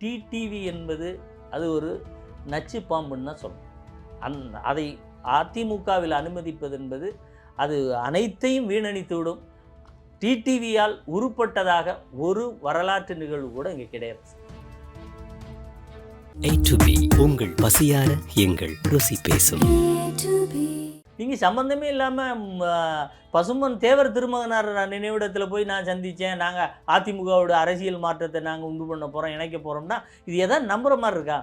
TTV என்பது அது ஒரு நச்சு பாம்புன்னு தான் சொல்லணும் அந் அதை அதிமுகவில் அனுமதிப்பது என்பது அது அனைத்தையும் வீணடித்து விடும். டிடிவியால் உருப்பட்டதாக ஒரு வரலாற்று நிகழ்வு கூட இங்கே கிடையாது. B உங்கள் பசியார எங்கள் ருசி பேசும். நீங்கள் சம்மந்தமே இல்லாமல் பசும்பன் தேவர் திருமகனார் நினைவிடத்தில் போய் நான் சந்தித்தேன் நாங்கள் அதிமுகவோட அரசியல் மாற்றத்தை நாங்கள் உண்டு பண்ண போகிறோம் இணைக்க போகிறோம்னா இது எதாவது நம்புகிற மாதிரி இருக்கா?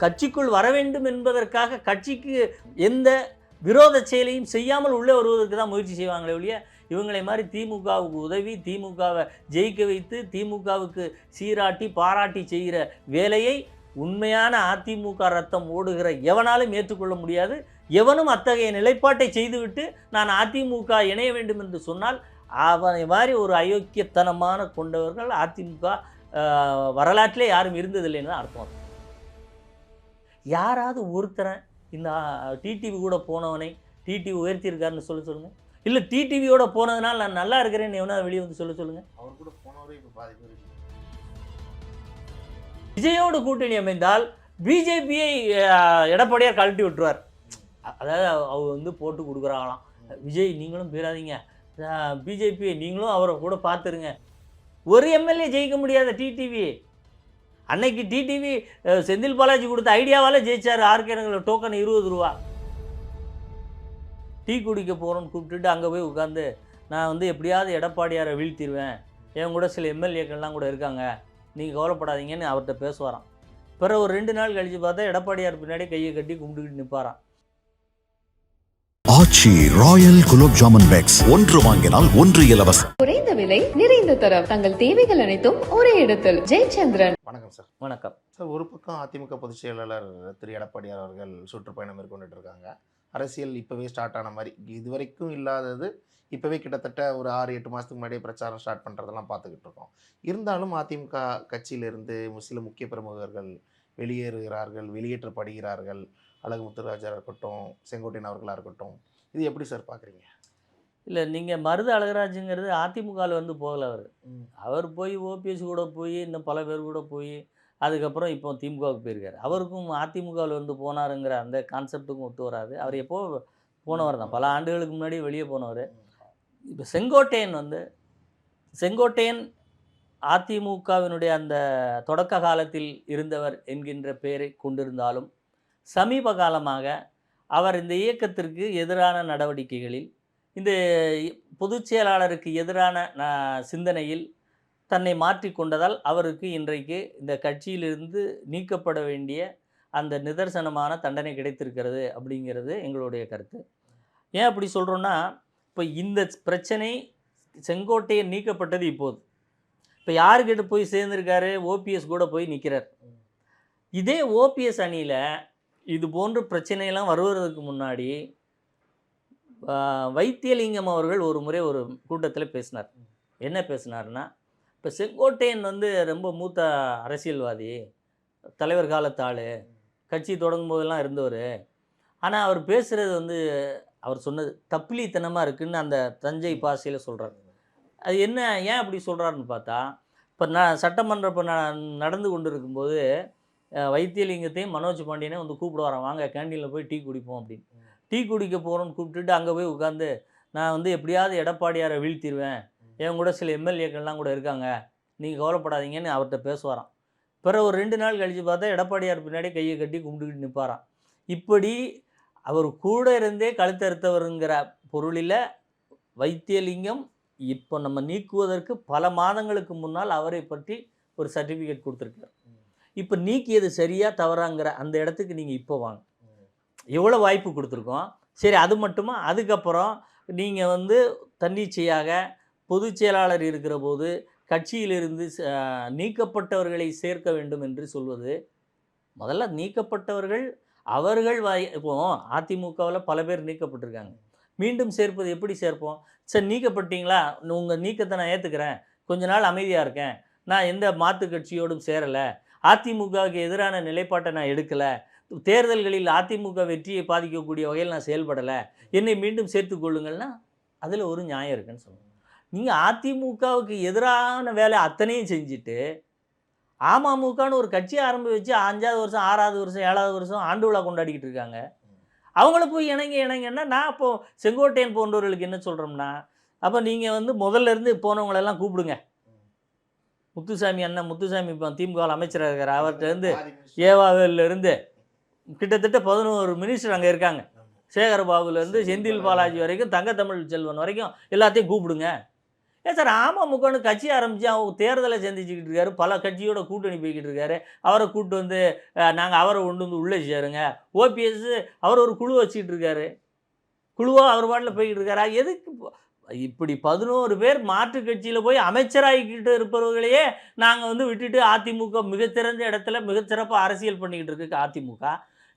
கட்சிக்குள் வர வேண்டும் என்பதற்காக கட்சிக்கு எந்த விரோத செயலையும் செய்யாமல் உள்ளே வருவதற்கு தான் முயற்சி செய்வாங்களே ஒழிய இவங்களை மாதிரி திமுகவுக்கு உதவி திமுகவை ஜெயிக்க வைத்து திமுகவுக்கு சீராட்டி பாராட்டி செய்கிற வேலையை உண்மையான அதிமுக ரத்தம் ஓடுகிற எவனாலும் ஏற்றுக்கொள்ள முடியாது. எவனும் அத்தகைய நிலைப்பாட்டை செய்துவிட்டு நான் அதிமுக இணைய வேண்டும் என்று சொன்னால் அவனை மாதிரி ஒரு அயோக்கியத்தனமான கொண்டவர்கள் அதிமுக வரலாற்றிலே யாரும் இருந்ததில்லைன்னு தான் அர்த்தம். யாராவது ஒருத்தரை இந்த டிடிவி கூட போனவனை டிடிவி உயர்த்தியிருக்காருன்னு சொல்ல சொல்லுங்கள் இல்லை டிடிவியோட போனதுனால நான் நல்லா இருக்கிறேன்னு எவனா வெளியே வந்து சொல்ல சொல்லுங்கள் அவர் கூட போனவரே இப்போ பாதி பேர் விஜயோடு கூட்டணி அமைந்தால் பிஜேபியை எடப்பாடியார் கழட்டி விட்டுருவார். அதாவது அவர் வந்து போட்டு கொடுக்குறாங்களாம். விஜய் நீங்களும் போயிடாதீங்க. பிஜேபி நீங்களும் அவரை கூட பார்த்துருங்க. ஒரு எம்எல்ஏ ஜெயிக்க முடியாத டிடிவி. அன்னைக்கு டிடிவி செந்தில் பாலாஜி கொடுத்த ஐடியாவால் ஜெயிச்சார். ஆர்கேனங்கள் டோக்கன் இருபது ரூபா. டீ குடிக்க போகிறோன்னு கூப்பிட்டுட்டு அங்கே போய் உட்காந்து நான் வந்து எப்படியாவது எடப்பாடியாரை வீழ்த்திடுவேன் என் கூட சில எம்எல்ஏக்கள்லாம் கூட இருக்காங்க. நீங்கள் கவலைப்படாதீங்கன்னு அவர்கிட்ட பேசுவாராம். பிறகு ஒரு ரெண்டு நாள் கழித்து பார்த்தா எடப்பாடியார் பின்னாடி கையை கட்டி கும்பிட்டுக்கிட்டு நிற்பாராம் ஆச்சி ராயல் குலோப் ஜாமுன் பேக்ஸ். ஒன்று வாங்கினால் ஒன்று இலவசம். குறைந்த விலை நிறைந்த தரம். தங்கள் தேவைகள் அனைத்தும் ஒரே இடத்தில். ஜெயச்சந்திரன். வணக்கம் சார். வணக்கம். சார் ஒரு பக்கம் அதிமுக பொதுச் செயலாளர் திரு. எடப்பாடியார் அவர்கள் சுற்றுப்பயணம் மேற்கொண்டுட்டு இருக்காங்க. அரசியல் இப்போவே ஸ்டார்ட் ஆன மாதிரி. இதுவரைக்கும் இல்லாதது இப்போவே கிட்டத்தட்ட ஒரு ஆறு எட்டு மாதத்துக்கு முன்னாடியே பிரச்சாரம் ஸ்டார்ட் பண்ணுறதெல்லாம் பார்த்துக்கிட்டு இருக்கோம் இருந்தாலும் அதிமுக கட்சியிலிருந்து சில முக்கிய பிரமுகர்கள் வெளியேறுகிறார்கள் வெளியேற்றப்படுகிறார்கள். அழகு முத்துராஜா இருக்கட்டும் செங்கோட்டையன் அவர்களாக இருக்கட்டும். இது எப்படி சார் பார்க்குறீங்க? இல்லை நீங்கள் மருது அழகராஜுங்கிறது அதிமுகவில் வந்து போகல அவர். அவர் போய் ஓபிஎஸ் கூட போய் இன்னும் பல பேர் கூட போய் அதுக்கப்புறம் இப்போ திமுகவுக்கு போயிருக்காரு. அவருக்கும் அதிமுகவில் வந்து போனாருங்கிற அந்த கான்செப்ட்டுக்கும் ஒத்து வராது. அவர் எப்போ போனவர் தான். பல ஆண்டுகளுக்கு முன்னாடி வெளியே போனவர். இப்போ செங்கோட்டையன் வந்து செங்கோட்டையன் அதிமுகவினுடைய அந்த தொடக்க காலத்தில் இருந்தவர் என்கின்ற பெயரை கொண்டிருந்தாலும் சமீப காலமாக அவர் இந்த இயக்கத்திற்கு எதிரான நடவடிக்கைகளில் இந்த பொதுச் செயலாளருக்கு எதிரான சிந்தனையில் தன்னை மாற்றிக்கொண்டதால் அவருக்கு இன்றைக்கு இந்த கட்சியிலிருந்து நீக்கப்பட வேண்டிய அந்த நிதர்சனமான தண்டனை கிடைத்திருக்கிறது அப்படிங்கிறது எங்களுடைய கருத்து. ஏன் அப்படி சொல்கிறோன்னா இப்போ இந்த பிரச்சனை செங்கோட்டையன் நீக்கப்பட்டது இப்போது. இப்போ யாருக்கிட்ட போய் சேர்ந்துருக்காரு? ஓபிஎஸ் கூட போய் நிற்கிறார் இதே ஓபிஎஸ் அணியில் இது போன்ற பிரச்சனையெல்லாம் வருவதற்கு முன்னாடி வைத்தியலிங்கம் அவர்கள் ஒரு முறை ஒரு கூட்டத்தில் பேசினார். என்ன பேசினார்னா இப்போ செங்கோட்டையன் வந்து ரொம்ப மூத்த அரசியல்வாதி தலைவர் காலத்தாள் கட்சி தொடங்கும் போதெல்லாம் இருந்தவர். ஆனால் அவர் பேசுகிறது வந்து அவர் சொன்னது தப்பிலித்தனமாக இருக்குன்னு அந்த தஞ்சை பாசையில் சொல்கிறார் அது என்ன ஏன் அப்படி சொல்கிறாருன்னு பார்த்தா இப்போ நான் சட்டமன்ற இப்போ நான் நடந்து கொண்டு இருக்கும்போது வைத்தியலிங்கத்தையும் மனோஜ் பாண்டியனையும் வந்து கூப்பிடுவாராம் வாங்க கேண்டீனில் போய் டீ குடிப்போம் அப்படின்னு. டீ குடிக்க போகிறோன்னு கூப்பிட்டுட்டு அங்கே போய் உட்காந்து நான் வந்து எப்படியாவது எடப்பாடியாரை வீழ்த்திடுவேன் என் கூட சில எம்எல்ஏக்கள்லாம் கூட இருக்காங்க. நீங்கள் கவலைப்படாதீங்கன்னு அவர்கிட்ட பேசுவாராம். பிறகு ஒரு ரெண்டு நாள் கழித்து பார்த்தா எடப்பாடியார் பின்னாடி கையை கட்டி கும்பிட்டுக்கிட்டு நிற்பாராம் இப்படி அவர் கூட இருந்தே கழுத்தறுத்தவருங்கிற பொருளில் வைத்தியலிங்கம் இப்போ நம்ம நீக்குவதற்கு பல மாதங்களுக்கு முன்னால் அவரை பற்றி ஒரு சர்டிஃபிகேட் கொடுத்துருக்கார். இப்போ நீக்கியது சரியாக தவறாங்கிற அந்த இடத்துக்கு நீங்கள் இப்போ வாங்க. எவ்வளோ வாய்ப்பு கொடுத்துருக்கோம்? சரி அது மட்டுமா? அதுக்கப்புறம் நீங்கள் வந்து தன்னிச்சையாக பொதுச் செயலாளர் இருக்கிற போது கட்சியிலிருந்து ச- நீக்கப்பட்டவர்களை சேர்க்க வேண்டும் என்று சொல்வது முதல்ல நீக்கப்பட்டவர்கள் அவர்கள் வாய் இப்போ அதிமுகவில் பல பேர் நீக்கப்பட்டிருக்காங்க. மீண்டும் சேர்ப்பது எப்படி சேர்ப்போம்? சரி நீக்கப்பட்டீங்களா? உங்கள் நீக்கத்தை நான் ஏற்றுக்கிறேன் கொஞ்ச நாள் அமைதியாக இருக்கேன். நான் எந்த மாற்று கட்சியோடும் சேரலை. அதிமுகவுக்கு எதிரான நிலைப்பாட்டை நான் எடுக்கலை. தேர்தல்களில் அதிமுக வெற்றியை பாதிக்கக்கூடிய வகையில் நான் செயல்படலை. என்னை மீண்டும் சேர்த்து கொள்ளுங்கள்னா அதில் ஒரு நியாயம் இருக்குன்னு சொல்லுங்கள் நீங்கள் அதிமுகவுக்கு எதிரான வேலை அத்தனையும் செஞ்சுட்டு அமமுகன்னு ஒரு கட்சி ஆரம்பி வச்சு அஞ்சாவது வருஷம் ஆறாவது வருஷம் ஏழாவது வருஷம் ஆண்டு விழா கொண்டாடிக்கிட்டு இருக்காங்க. அவங்கள போய் இணங்க இணங்கன்னா நான் இப்போ செங்கோட்டையன் போன்றவர்களுக்கு என்ன சொல்கிறோம்னா அப்போ நீங்கள் வந்து முதல்ல இருந்து போனவங்களெல்லாம் கூப்பிடுங்க. முத்துசாமி அண்ணன் முத்துசாமி இப்போ திமுக அமைச்சராக இருக்கார். அவர்கிட்ட இருந்து ஏவாவில இருந்து கிட்டத்தட்ட பதினோரு மினிஸ்டர் அங்கே இருக்காங்க. சேகரபாபுலேருந்து செந்தில் பாலாஜி வரைக்கும் தங்கத்தமிழ் செல்வன் வரைக்கும் எல்லாத்தையும் கூப்பிடுங்க. ஏன் சார் அமமுகன்னு கட்சி ஆரம்பித்து அவங்க தேர்தலை சந்திச்சுக்கிட்டு இருக்காரு. பல கட்சியோட கூட்டணி போய்கிட்டு இருக்காரு. அவரை கூப்பிட்டு வந்து நாங்கள் அவரை கொண்டு வந்து உள்ளே சேருங்க. ஓபிஎஸ் அவர் ஒரு குழு வச்சுக்கிட்டு இருக்காரு. குழுவோ அவர் பாட்டில் போய்கிட்டு இருக்காரா? எதுக்கு இப்படி பதினோரு பேர் மாற்று கட்சியில் போய் அமைச்சராகிக்கிட்டு இருப்பவர்களையே நாங்கள் வந்து விட்டுட்டு அதிமுக மிகச்சிறந்த இடத்துல மிகச்சிறப்பாக அரசியல் பண்ணிக்கிட்டு இருக்கு அதிமுக.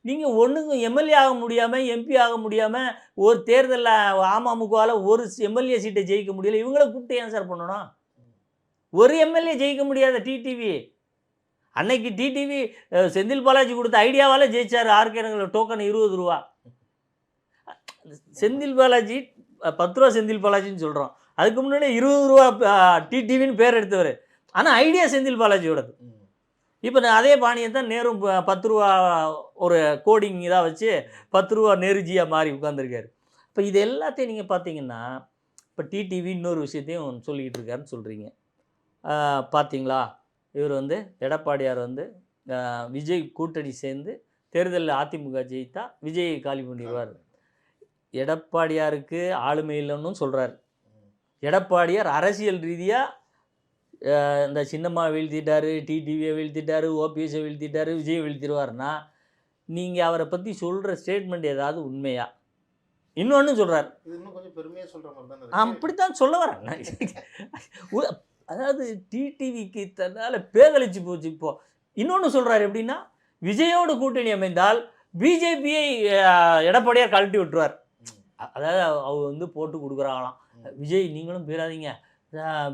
நீங்கள் ஒன்றுக்கும் எம்எல்ஏ ஆக முடியாமல் எம்பி ஆக முடியாமல் ஒரு தேர்தலில் அமமுகவால் ஒரு எம்எல்ஏ சீட்டை ஜெயிக்க முடியல. இவங்கள கூப்பிட்டு ஏன் சார் பண்ணணும்? ஒரு எம்எல்ஏ ஜெயிக்க முடியாத டிடிவி அன்னைக்கு டிடிவி செந்தில் பாலாஜி கொடுத்த ஐடியாவால் ஜெயிச்சார் ஆர்கே டோக்கன் இருபது ரூபா. செந்தில் பாலாஜி பத்து ரூபா செந்தில் பாலாஜின்னு சொல்கிறோம் அதுக்கு முன்னாடி இருபது ரூபா டிடிவின்னு பேர் எடுத்தவர். ஆனால் ஐடியா செந்தில் பாலாஜியோடது. இப்போ நான் அதே பாணியை தான் நேரும் பத்து ரூபா ஒரு கோடிங் இதாக வச்சு பத்து ரூபா நெருஜியாக மாறி உட்காந்துருக்காரு இப்போ இது எல்லாத்தையும் நீங்கள் பார்த்தீங்கன்னா இப்போ டிடிவி இன்னொரு விஷயத்தையும் சொல்லிக்கிட்டு இருக்காருன்னு சொல்கிறீங்க பார்த்தீங்களா இவர் வந்து எடப்பாடியார் வந்து விஜய் கூட்டணி சேர்ந்து தேர்தலில் அதிமுக ஜெயித்தா விஜயை காலி பண்ணிடுவார். எடப்பாடியாருக்கு ஆளுமை இல்லைன்னு சொல்கிறார் எடப்பாடியார் அரசியல் ரீதியாக இந்த சின்னம்மா வீழ்த்திட்டாரு டிடிவியை வீழ்த்திட்டாரு ஓபிஎஸை வீழ்த்திட்டாரு விஜய் வீழ்த்திடுவார்னா நீங்கள் அவரை பற்றி சொல்கிற ஸ்டேட்மெண்ட் ஏதாவது உண்மையா? இன்னொன்று சொல்கிறார். அப்படித்தான் சொல்ல வரேன் அதாவது டிடிவிக்கு தன்னால் பேதலிச்சு போச்சு இப்போ. இன்னொன்று சொல்கிறார் எப்படின்னா விஜயோடு கூட்டணி அமைந்தால் பிஜேபியை எடப்பாடியார் கழட்டி விட்டுருவார். அதாவது அவ- அவர் வந்து போட்டு கொடுக்குறாங்களாம். விஜய் நீங்களும் போயிடாதீங்க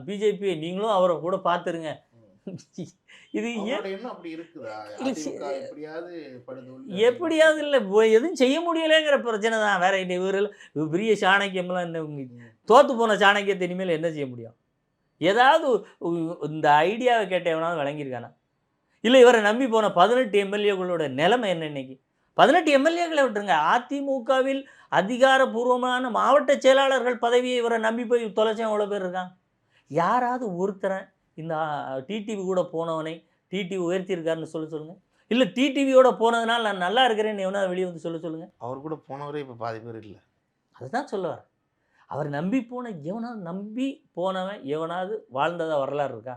பிஜேபி நீங்களும் அவரை கூட பார்த்துருங்க. இது எப்படியாவது இல்லை எதுவும் செய்ய முடியலைங்கிற பிரச்சனை தான். வேற என்ன இவர் பெரிய சாணக்கியம்லாம் என்ன தோத்து போன சாணக்கியத்தை இனிமேல் என்ன செய்ய முடியும்? ஏதாவது இந்த ஐடியாவை கேட்டவனாவது விளங்கியிருக்கானா இல்லை இவரை நம்பி போன பதினெட்டு எம்எல்ஏகளோட நிலைமை என்ன இன்னைக்கு? பதினெட்டு எம்எல்ஏக்களை விட்டுருங்க. அதிமுகவில் அதிகாரப்பூர்வமான மாவட்ட செயலாளர்கள் பதவியை இவரை நம்பி போய் தொலைச்சவன் எவ்வளோ பேர் இருக்கான் யாராவது ஒருத்தரை இந்த டிடிவி கூட போனவனை டிடிவி உயர்த்தியிருக்காருன்னு சொல்ல சொல்லுங்கள் இல்லை டிடிவியோட போனதுனால நான் நல்லா இருக்கிறேன்னு எவனா வெளியே வந்து சொல்ல சொல்லுங்கள் அவர் கூட போனவரே இப்ப பாதி பேர் இல்ல. அதுதான் சொல்ல வரேன் அவர் நம்பி போன எவனாவது நம்பி போனவன் எவனாவது வாழ்ந்ததா வரலாறு இருக்கா?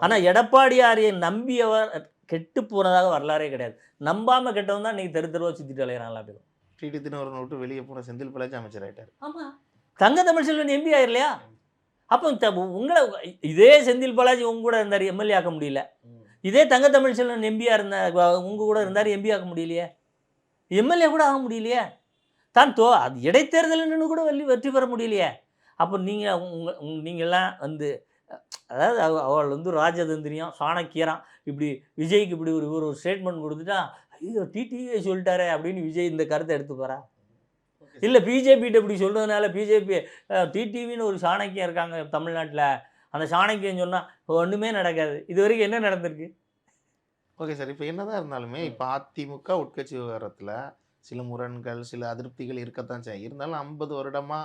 ஆனால் எடப்பாடியாரையை நம்பியவர் கெட்டு போனதாக வரலாறே கிடையாது. நம்பாமல் கெட்டவன் தான் இன்னைக்கு தெரு தெருவா சுற்றிட்டு பேரும். டிடி தினவரனை விட்டு வெளியே போன செந்தில் பாலாஜி அமைச்சர் ஆயிட்டார் ஆமாம் தங்க தமிழ்செல்வன் எம்பி ஆயிரலையா? அப்போ த உங்களை இதே செந்தில் பாலாஜி உங்க கூட இருந்தார் எம்எல்ஏ ஆக்க முடியல. இதே தங்க தமிழ்செல்வன் எம்பியாக இருந்தார் உங்க கூட இருந்தார் எம்பி ஆக்க முடியலையே. எம்எல்ஏ கூட ஆக முடியலையே. தான் தோ அது இடைத்தேர்தல்னு கூட வெள்ளி வெற்றி பெற முடியலையே. அப்போ நீங்கள் உங்க நீங்கள்லாம் வந்து அதாவது அவள் வந்து ராஜதந்திரியம் சாணக்கியராம் இப்படி விஜய்க்கு இப்படி ஒரு இவர் ஒரு ஸ்டேட்மெண்ட் கொடுத்துட்டா ஐயோ டிடிவியை சொல்லிட்டாரே அப்படின்னு விஜய் இந்த கருத்தை எடுத்து போகிறா இல்லை பிஜேபிகிட்ட இப்படி சொல்கிறதுனால பிஜேபி டிடிவின்னு ஒரு சாணக்கியம் இருக்காங்க தமிழ்நாட்டில். அந்த சாணக்கியம் சொன்னால் ஒன்றுமே நடக்காது. இது வரைக்கும் என்ன நடந்திருக்கு? ஓகே சார் இப்போ என்னதான் இருந்தாலுமே இப்போ அதிமுக உட்கட்சி விவகாரத்தில் சில முரண்கள் சில அதிருப்திகள் இருக்கத்தான் செய்யும். இருந்தாலும் ஐம்பது வருடமா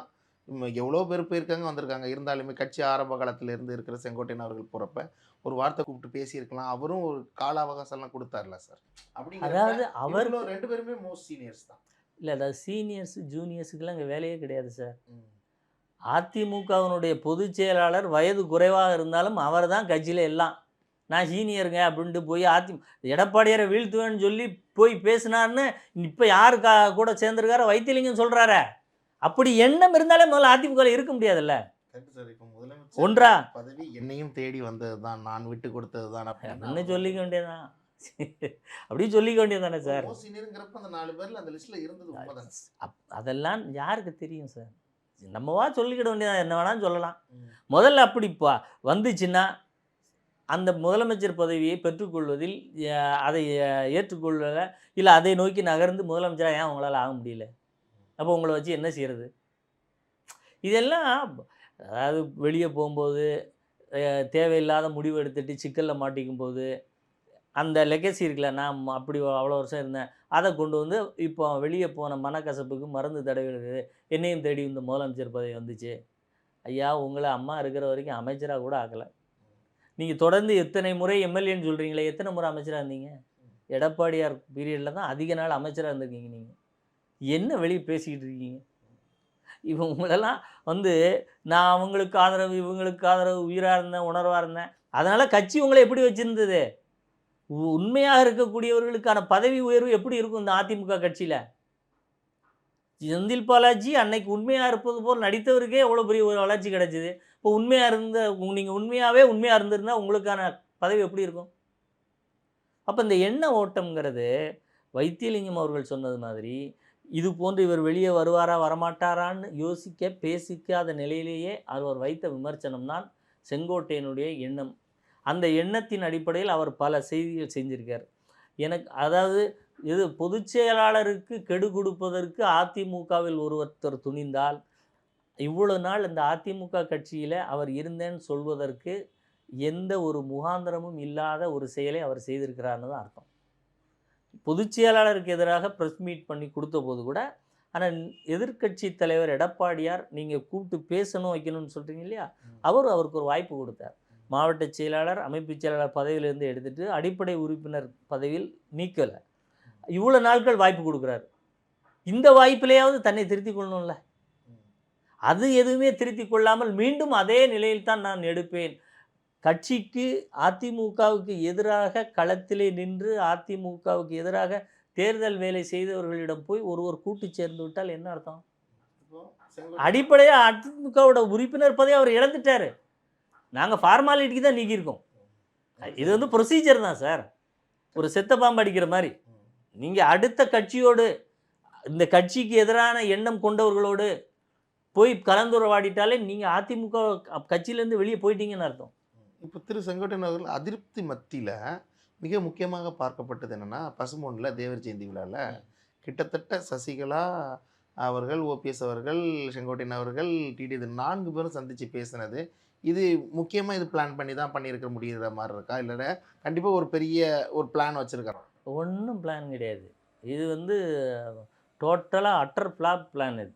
இம்ம எவ்வளோ பேர் போயிருக்காங்க வந்திருக்காங்க. இருந்தாலுமே கட்சி ஆரம்ப காலத்துல இருந்து இருக்கிற செங்கோட்டையன் அவர்கள் போகிறப்ப ஒரு வார்த்தை கூப்பிட்டு பேசியிருக்கலாம். அவரும் ஒரு கால அவகாசம்லாம் கொடுத்தாருல சார் அதாவது அவர் அவர் ரெண்டு பேருமே மோஸ்ட் சீனியர்ஸ் தான். இல்லை அதாவது சீனியர்ஸ் ஜூனியர்ஸுக்கெல்லாம் இங்கே வேலையே கிடையாது சார் அதிமுகவினுடைய பொதுச் செயலாளர் வயது குறைவாக இருந்தாலும் அவர் தான் கட்சியில் எல்லாம். நான் சீனியருங்க அப்படின்ட்டு போய் அதி எடப்பாடியாரை வீழ்த்துவேன்னு சொல்லி போய் பேசினார்னு இப்போ யாரு கா கூட சேர்ந்துருக்காரோ வைத்தியலிங்கம் சொல்கிறாரே அப்படி எண்ணம் இருந்தாலே முதல்ல அதிமுகவில் இருக்க முடியாதுல்ல. ஒன்றா? பதவி என்னையும் தேடி வந்தது தான் நான் விட்டு கொடுத்தது தான் என்ன சொல்லிக்க வேண்டியதுதான். அப்படி சொல்லிக்க சார்? மோஸ்ட் சீனியருங்கிறப்ப அந்த நாலு பேர்ல அந்த இருந்தது அதெல்லாம் யாருக்கு தெரியும் சார்? நம்மவா சொல்லிக்கிட வேண்டியதான் என்ன வேணாலும் சொல்லலாம். முதல்ல அப்படி வந்துச்சுன்னா அந்த முதலமைச்சர் பதவியை பெற்றுக்கொள்வதில் அதை ஏற்றுக்கொள்ளல இல்லை அதை நோக்கி நகர்ந்து முதலமைச்சராக ஏன் உங்களால் ஆக முடியல? அப்போ உங்களை வச்சு என்ன செய்கிறது இதெல்லாம் அதாவது வெளியே போகும்போது தேவையில்லாத முடிவு எடுத்துட்டு சிக்கலில் மாட்டிக்கும் போது அந்த லெகசி இருக்குல்ல நான் அப்படி அவ்வளோ வருஷம் இருந்தேன். அதை கொண்டு வந்து இப்போ வெளியே போன மனக்கசப்புக்கு மருந்து தடவிடுது என்னையும் தேடி இந்த முதலமைச்சர் பதவி வந்துச்சு. ஐயா உங்களை அம்மா இருக்கிற வரைக்கும் அமைச்சராக கூட ஆக்கலை. நீங்கள் தொடர்ந்து எத்தனை முறை எம்எல்ஏன்னு சொல்கிறீங்களே எத்தனை முறை அமைச்சராக இருந்தீங்க? எடப்பாடியார் பீரியடில் தான் அதிக நாள் அமைச்சராக இருந்திருக்கீங்க நீங்கள் என்ன வெளியே பேசிக்கிட்டு இருக்கீங்க? இவங்களெல்லாம் வந்து நான் அவங்களுக்கு ஆதரவு இவங்களுக்கு ஆதரவு உயிராக இருந்தேன் உணர்வாக இருந்தேன். அதனால் கட்சி உங்களை எப்படி வச்சுருந்தது? உண்மையாக இருக்கக்கூடியவர்களுக்கான பதவி உயர்வு எப்படி இருக்கும் இந்த அதிமுக கட்சியில்? செந்தில் பாலாஜி அன்னைக்கு உண்மையாக இருப்பது போல் நடித்தவருக்கே எவ்வளோ பெரிய ஒரு வளர்ச்சி கிடைச்சிது. இப்போ உண்மையாக இருந்த நீங்கள் உண்மையாகவே உண்மையாக இருந்திருந்தால் உங்களுக்கான பதவி எப்படி இருக்கும்? அப்போ இந்த எண்ண ஓட்டம்ங்கிறது வைத்தியலிங்கம் அவர்கள் சொன்னது மாதிரி இது போன்று இவர் வெளியே வருவாரா வரமாட்டாரான்னு யோசிக்க பேசிக்காத நிலையிலேயே அவர் வைத்த விமர்சனம் தான் செங்கோட்டையனுடைய எண்ணம். அந்த எண்ணத்தின் அடிப்படையில் அவர் பல செய்திகள் செஞ்சிருக்கார். எனக்கு அதாவது இது பொதுச் செயலாளருக்கு கெடு கொடுப்பதற்கு அதிமுகவில் ஒருத்தர் துணிந்தால் இவ்வளவு நாள் இந்த அதிமுக கட்சியில் அவர் இருந்தேன்னு சொல்வதற்கு எந்த ஒரு முகாந்திரமும் இல்லாத ஒரு செயலை அவர் செய்திருக்கிறார்னு தான் அர்த்தம். பொதுச் செயலாளருக்கு எதிராக ப்ரெஸ் மீட் பண்ணி கொடுத்த போது கூட ஆனால் எதிர்க்கட்சி தலைவர் எடப்பாடியார் நீங்கள் கூப்பிட்டு பேசணும் வைக்கணும்னு சொல்கிறீங்க இல்லையா? அவர் அவருக்கு ஒரு வாய்ப்பு கொடுத்தார். மாவட்ட செயலாளர் அமைப்பு செயலாளர் பதவியிலேருந்து எடுத்துட்டு அடிப்படை உறுப்பினர் பதவியில் நீக்கலை. இவ்வளோ நாட்கள் வாய்ப்பு கொடுக்குறாரு. இந்த வாய்ப்பிலேயாவது தன்னை திருத்திக் கொள்ளணும்ல? அது எதுவுமே திருத்திக் கொள்ளாமல் மீண்டும் அதே நிலையில் தான் நான் எடுப்பேன். கட்சிக்கு அதிமுகவுக்கு எதிராக களத்திலே நின்று அதிமுகவுக்கு எதிராக தேர்தல் வேலை செய்தவர்களிடம் போய் ஒருவர் கூட்டு சேர்ந்து விட்டால் என்ன அர்த்தம்? அடிப்படையாக அதிமுகவோட உறுப்பினர் பதவி அவர் இழந்துட்டாரு. நாங்கள் ஃபார்மாலிட்டிக்கு தான் நீக்கியிருக்கோம். இது வந்து ப்ரொசீஜர் தான் சார் ஒரு செத்த பாம்பு அடிக்கிற மாதிரி. நீங்கள் அடுத்த கட்சியோடு இந்த கட்சிக்கு எதிரான எண்ணம் கொண்டவர்களோடு போய் கலந்துரையாடிட்டாலே நீங்கள் அதிமுக கட்சியிலேருந்து வெளியே போயிட்டீங்கன்னு அர்த்தம். இப்போ திரு செங்கோட்டையன் அவர்கள் அதிருப்தி மத்தியில் மிக முக்கியமாக பார்க்கப்பட்டது என்னென்னா பசுமொன்றில் தேவர் ஜெயந்தி விழாவில் கிட்டத்தட்ட சசிகலா அவர்கள் ஓபிஎஸ் அவர்கள் செங்கோட்டையன் அவர்கள் டிடி நான்கு பேரும் சந்தித்து பேசினது இது முக்கியமாக இது பிளான் பண்ணி தான் பண்ணியிருக்க முடியுற மாதிரி இருக்கா? இல்லைன்னா கண்டிப்பாக ஒரு பெரிய ஒரு பிளான் வச்சுருக்காரோ ஒன்றும் பிளான் கிடையாது. இது வந்து டோட்டலாக அட்டர் ஃப்ளாப் பிளான் இது.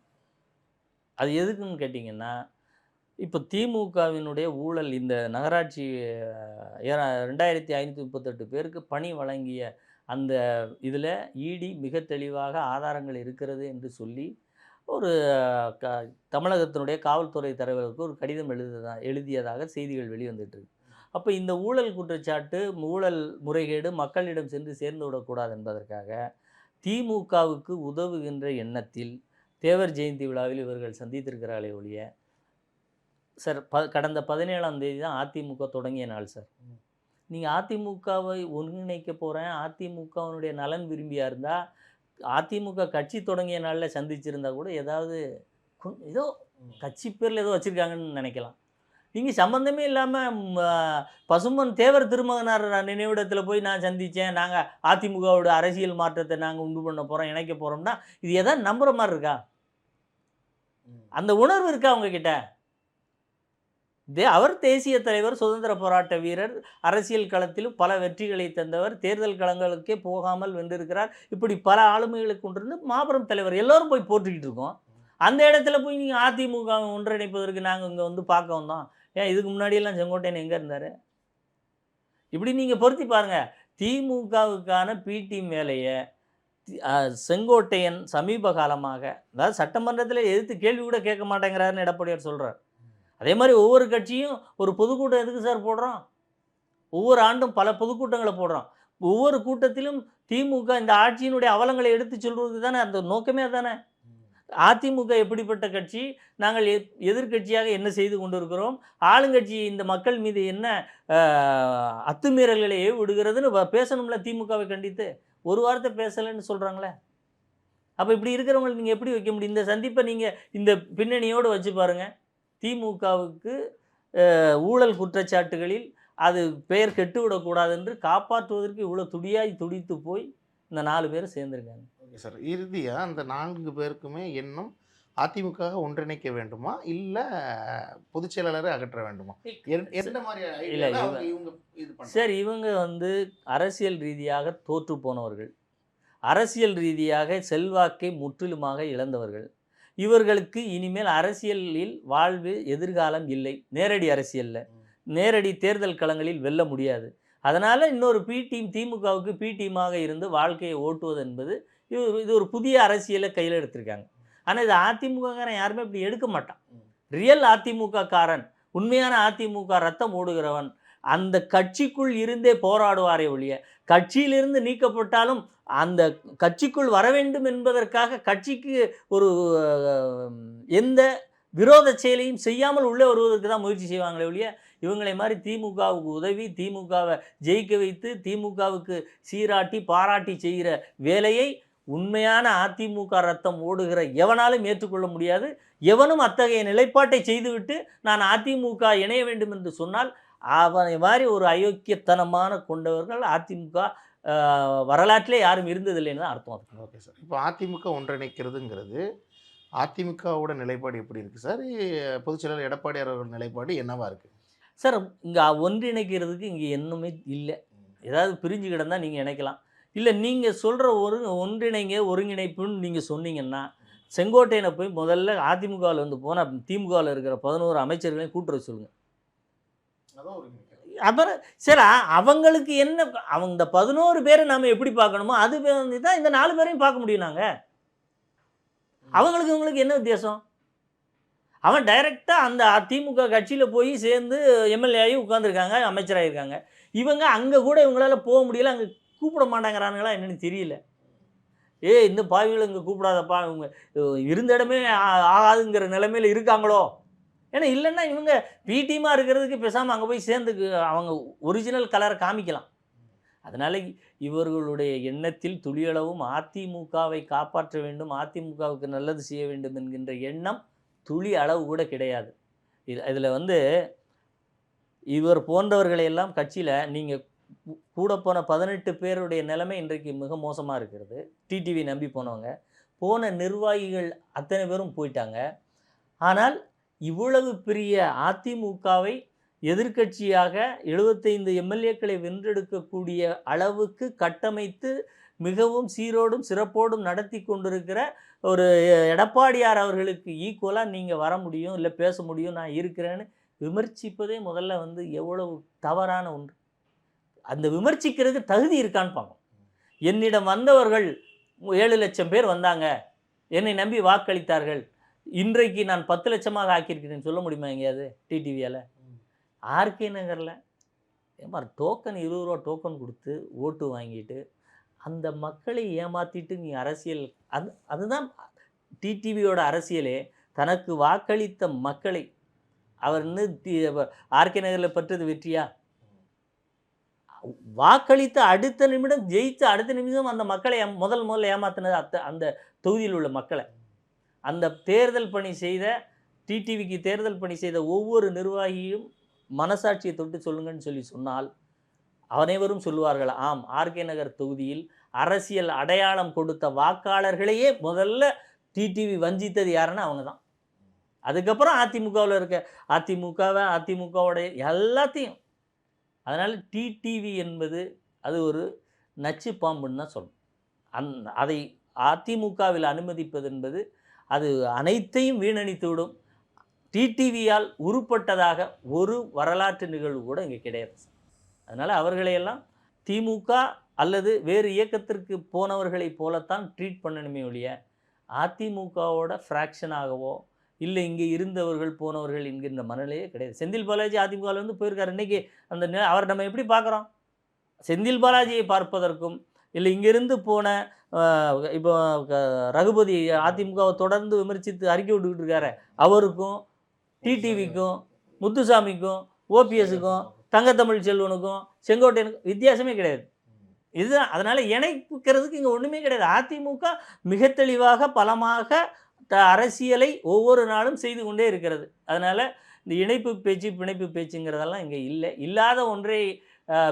அது எதுக்குன்னு கேட்டிங்கன்னா இப்போ திமுகவினுடைய ஊழல் இந்த நகராட்சி ரெண்டாயிரத்தி ஐநூற்றி முப்பத்தெட்டு பேருக்கு பணி வழங்கிய அந்த இதில் இடி மிக தெளிவாக ஆதாரங்கள் இருக்கிறது என்று சொல்லி ஒரு க தமிழகத்தினுடைய காவல்துறை தலைவருக்கு ஒரு கடிதம் எழுதுதா எழுதியதாக செய்திகள் வெளிவந்துட்டு இருக்கு அப்போ இந்த ஊழல் குற்றச்சாட்டு ஊழல் முறைகேடு மக்களிடம் சென்று சேர்ந்து விடக்கூடாது என்பதற்காக திமுகவுக்கு உதவுகின்ற எண்ணத்தில் தேவர் ஜெயந்தி விழாவில் இவர்கள் சந்தித்திருக்கிறார்களே ஒழிய சார் ப கடந்த பதினேழாம் தேதி தான் அதிமுக தொடங்கிய நாள் சார். நீங்கள் அதிமுகவை ஒருங்கிணைக்க போகிறேன் அதிமுகவினுடைய நலன் விரும்பியா இருந்தால் அதிமுக கட்சி தொடங்கிய நாளில் சந்திச்சிருந்தா கூட ஏதாவது ஏதோ கட்சி பேரில் ஏதோ வச்சுருக்காங்கன்னு நினைக்கலாம். நீங்கள் சம்மந்தமே இல்லாமல் பசும்பொன் தேவர் திருமகனார் நினைவிடத்தில் போய் நான் சந்தித்தேன் நாங்கள் அதிமுகவோட அரசியல் மாற்றத்தை நாங்கள் உண்டு பண்ண போகிறோம் இணைக்க போகிறோம்னா இது எதாவது நம்புகிற மாதிரி இருக்கா? அந்த உணர்வு இருக்கா அவங்க கிட்ட தே அவர் தேசிய தலைவர் சுதந்திர போராட்ட வீரர் அரசியல் களத்திலும் பல வெற்றிகளை தந்தவர். தேர்தல் களங்களுக்கே போகாமல் வென்றிருக்கிறார் இப்படி பல ஆளுமைகளுக்கு கொண்டிருந்து மாபெரும் தலைவர். எல்லோரும் போய் போட்டுக்கிட்டு இருக்கோம். அந்த இடத்துல போய் நீங்கள் அதிமுக ஒன்றிணைப்பதற்கு நாங்கள் இங்கே வந்து பார்க்க வந்தோம் ஏன் இதுக்கு முன்னாடியெல்லாம் செங்கோட்டையன் எங்கே இருந்தார்? இப்படி நீங்கள் பொருத்தி பாருங்கள் திமுகவுக்கான பிடி வேலையை செங்கோட்டையன் சமீப காலமாக அதாவது சட்டமன்றத்தில் எதிர்த்து கேள்வி கூட கேட்க மாட்டேங்கிறாருன்னு எடப்பாடியார் சொல்கிறார் அதே மாதிரி ஒவ்வொரு கட்சியும் ஒரு பொதுக்கூட்டம் எதுக்கு சார் போடுறோம்? ஒவ்வொரு ஆண்டும் பல பொதுக்கூட்டங்களை போடுறோம். ஒவ்வொரு கூட்டத்திலும் திமுக இந்த ஆட்சியினுடைய அவலங்களை எடுத்து சொல்வது தானே? அந்த நோக்கமே தானே அதிமுக எப்படிப்பட்ட கட்சி? நாங்கள் எதிர்கட்சியாக எதிர்க்கட்சியாக என்ன செய்து கொண்டிருக்கிறோம்? ஆளுங்கட்சி இந்த மக்கள் மீது என்ன அத்துமீறல்களையே அத்துமீறல்களை விடுகிறதுன்னு வ- பேசணும்ல திமுகவை கண்டித்து? ஒரு வாரத்தை பேசலைன்னு சொல்கிறாங்களே அப்போ இப்படி இருக்கிறவங்களுக்கு நீங்கள் எப்படி வைக்க முடியும்? இந்த சந்திப்பை நீங்கள் இந்த பின்னணியோடு வச்சு பாருங்கள் திமுகவுக்கு ஊழல் குற்றச்சாட்டுகளில் அது பெயர் கெட்டுவிடக்கூடாது என்று காப்பாற்றுவதற்கு இவ்வளோ துடியாய் துடித்து போய் இந்த நாலு பேர் சேர்ந்துருக்காங்க. Okay sir. இறுதியாக அந்த நான்கு பேருக்குமே எண்ணம் அதிமுக ஒன்றிணைக்க வேண்டுமா? இல்ல பொதுச் செயலாளரை அகற்ற வேண்டுமா? எந்த- மாதிரி இல்ல, இவங்க? சரி இவங்க வந்து அரசியல் ரீதியாக தோற்று போனவர்கள். அரசியல் ரீதியாக செல்வாக்கை முற்றிலுமாக இழந்தவர்கள். இவர்களுக்கு இனிமேல் அரசியலில் வாழ்வு எதிர்காலம் இல்லை. நேரடி அரசியல்ல. நேரடி தேர்தல் களங்களில் வெல்ல முடியாது. அதனால் இன்னொரு பி டீம் திமுகவுக்கு பி டீமாக இருந்து வாழ்க்கையை ஓட்டுவது என்பது இது ஒரு- இது ஒரு புதிய அரசியலை கையில் எடுத்திருக்காங்க. ஆனால் இது அதிமுககாரன் யாருமே இப்படி எடுக்க மாட்டான். ரியல் அதிமுக காரன் உண்மையான அதிமுக ரத்தம் ஓடுகிறவன் அந்த கட்சிக்குள் இருந்தே போராடுவாரே ஒழிய கட்சியிலிருந்து நீக்கப்பட்டாலும் அந்த கட்சிக்குள் வர வேண்டும் என்பதற்காக கட்சிக்கு ஒரு எந்த விரோத செயலையும் செய்யாமல் உள்ளே வருவதற்கு தான் முயற்சி செய்வாங்களே ஒழிய இவங்களை மாதிரி திமுகவுக்கு உதவி திமுகவை ஜெயிக்க வைத்து திமுகவுக்கு சீராட்டி பாராட்டி செய்கிற வேலையை உண்மையான அதிமுக ரத்தம் ஓடுகிற எவனாலும் ஏற்றுக்கொள்ள முடியாது. எவனும் அத்தகைய நிலைப்பாட்டை செய்துவிட்டு நான் அதிமுக இணைய வேண்டும் என்று சொன்னால் அவனை மாதிரி ஒரு அயோக்கியத்தனமான கொண்டவர்கள் அதிமுக வரலாற்றிலே யாரும் இருந்ததில்லைன்னு தான் அர்த்தம் ஓகே சார். இப்போ அதிமுக ஒன்றிணைக்கிறதுங்கிறது அதிமுகவோட நிலைப்பாடு எப்படி இருக்கு சார்? பொதுச் செயலாளர் எடப்பாடியார் அவர்கள் நிலைப்பாடு என்னவா இருக்கு? சார் இங்கே ஒன்றிணைக்கிறதுக்கு இங்கே என்னமே இல்லை. ஏதாவது பிரிஞ்சு கிடந்தா நீங்கள் இணைக்கலாம். இல்லை நீங்கள் சொல்கிற ஒரு ஒன்றிணைங்க ஒருங்கிணைப்புன்னு நீங்கள் சொன்னீங்கன்னா செங்கோட்டையனை போய் முதல்ல அதிமுகவில் வந்து போனால் திமுகவில் இருக்கிற பதினோரு அமைச்சர்களையும் கூட்டுற சொல்லுங்கள் அப்புறம் சரி அவங்களுக்கு என்ன அவங்க இந்த பதினோரு பேரை நாம எப்படி பார்க்கணுமோ அது தான் இந்த நாலு பேரையும் பார்க்க முடியும் நாங்கள் அவங்களுக்கு இவங்களுக்கு என்ன வித்தியாசம்? அவன் டைரெக்டாக அந்த திமுக கட்சியில் போய் சேர்ந்து எம்எல்ஏ ஆகி உட்காந்துருக்காங்க அமைச்சராகிருக்காங்க இவங்க அங்கே கூட இவங்களால போக முடியல அங்கே கூப்பிட மாட்டாங்கிறானுங்களா என்னன்னு தெரியல. ஏ இந்த பாவிகளை இங்கே கூப்பிடாதப்பா இவங்க இருந்த இடமே ஆகாதுங்கிற நிலைமையில் இருக்காங்களோ? ஏன்னா இல்லைன்னா இவங்க பி டீமாக இருக்கிறதுக்கு பேசாமல் அங்கே போய் சேர்ந்து அவங்க ஒரிஜினல் கலரை காமிக்கலாம். அதனால் இவர்களுடைய எண்ணத்தில் துளியளவும் அதிமுகவை காப்பாற்ற வேண்டும் அதிமுகவுக்கு நல்லது செய்ய வேண்டும் என்கின்ற எண்ணம் துளி அளவு கூட கிடையாது. இது இதில் வந்து இவர் போன்றவர்களை எல்லாம் கட்சியில் நீங்கள் கூட போன பதினெட்டு பேருடைய நிலைமை இன்றைக்கு மிக மோசமாக இருக்கிறது. டிடிவி நம்பி போனவங்க. போன நிர்வாகிகள் அத்தனை பேரும் போயிட்டாங்க. ஆனால் இவ்வளவு பெரிய அதிமுகவை எதிர்க்கட்சியாக எழுபத்தைந்து எம்எல்ஏக்களை வென்றெடுக்கக்கூடிய அளவுக்கு கட்டமைத்து மிகவும் சீரோடும் சிறப்போடும் நடத்தி கொண்டிருக்கிற ஒரு எடப்பாடியார் அவர்களுக்கு ஈக்குவலாக நீங்கள் வர முடியும் இல்லை பேச முடியும் நான் இருக்கிறேன்னு விமர்சிப்பதே முதல்ல வந்து எவ்வளவு தவறான ஒன்று. அந்த விமர்சிக்கிறதுக்கு தகுதி இருக்கான்னு பார்ப்போம். என்னிடம் வந்தவர்கள் ஏழு லட்சம் பேர் வந்தாங்க. என்னை நம்பி வாக்களித்தார்கள். இன்றைக்கு நான் பத்து லட்சமாக ஆக்கியிருக்கிறேன்னு சொல்ல முடியுமா எங்கேயாவது டிடிவியால்? ஆர்கே நகரில். ஏமா டோக்கன் இருபது ரூபா டோக்கன் கொடுத்து ஓட்டு வாங்கிட்டு அந்த மக்களை ஏமாற்றிட்டு நீ அரசியல் அது அதுதான் டிடிவியோட அரசியலே. தனக்கு வாக்களித்த மக்களை அவர் இன்னும் ஆர்கே நகரில் பெற்றது வெற்றியா? வாக்களித்த அடுத்த நிமிடம் ஜெயித்த அடுத்த நிமிடம் அந்த மக்களை முதல் முதல்ல ஏமாத்தினது அத்த அந்த தொகுதியில் உள்ள மக்களை. அந்த தேர்தல் பணி செய்த டிடிவிக்கு தேர்தல் பணி செய்த ஒவ்வொரு நிர்வாகியும் மனசாட்சியை தொட்டு சொல்லுங்கன்னு சொல்லி சொன்னால் அனைவரும் சொல்லுவார்கள் ஆம் ஆர்கே நகர் தொகுதியில் அரசியல் அடையாளம் கொடுத்த வாக்காளர்களையே முதல்ல டிடிவி வஞ்சித்தது யாருன்னா அவங்க தான் அதுக்கப்புறம் அதிமுகவில் இருக்க அதிமுகவை அதிமுகவுடைய எல்லாத்தையும். அதனால் டிடிவி என்பது அது ஒரு நச்சு பாம்புன்னு தான் சொல்லணும். அந் அதை அதிமுகவில் அனுமதிப்பது என்பது அது அனைத்தையும் வீணடித்து விடும் டிடிவியால் உருப்பட்டதாக ஒரு வரலாற்று நிகழ்வு கூட இங்கே கிடையாது அதனால் அவர்களையெல்லாம் திமுக அல்லது வேறு இயக்கத்திற்கு போனவர்களைப் போலத்தான் ட்ரீட் பண்ணணுமே ஒழிய அதிமுகவோட ஃப்ராக்ஷனாகவோ இல்லை இங்கே இருந்தவர்கள் போனவர்கள் என்கின்ற மனநிலையே கிடையாது. செந்தில் பாலாஜி அதிமுகவில் வந்து போயிருக்காரு. இன்னைக்கு அந்த அவர் நம்ம எப்படி பார்க்குறோம்? செந்தில் பாலாஜியை பார்ப்பதற்கும் இல்லை இங்கிருந்து போன இப்போ ரகுபதி அதிமுகவை தொடர்ந்து விமர்சித்து அறிக்கை விட்டுக்கிட்டு இருக்காரு. அவருக்கும் டிடிவிக்கும் முத்துசாமிக்கும் ஓபிஎஸுக்கும் தங்கத்தமிழ் செல்வனுக்கும் செங்கோட்டையனுக்கும் வித்தியாசமே கிடையாது. இதுதான் அதனால் இணைப்புக்கிறதுக்கு இங்கே ஒன்றுமே கிடையாது. அதிமுக மிக தெளிவாக பலமாக த அரசியலை ஒவ்வொரு நாளும் செய்து கொண்டே இருக்கிறது. அதனால் இந்த இணைப்பு பேச்சு பிணைப்பு பேச்சுங்கிறதெல்லாம் இங்கே இல்லை. இல்லாத ஒன்றை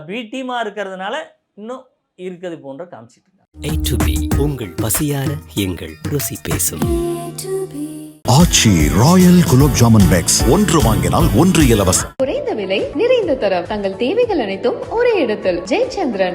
பி டீமாக இருக்கிறதுனால இன்னும் இருக்கிறது போன்ற காமிச்சிட்டு இருக்காங்க. உங்கள் பசியார எங்கள் ருசி பேசும். ஆச்சி ராயல் குலோப் ஜாமுன் பேக்ஸ் ஒன்று வாங்கினால் ஒன்று இலவசம். குறைந்த விலை நிறைந்த தரம். தங்கள் தேவைகள் அனைத்தும் ஒரே இடத்தில். ஜெயச்சந்திரன்.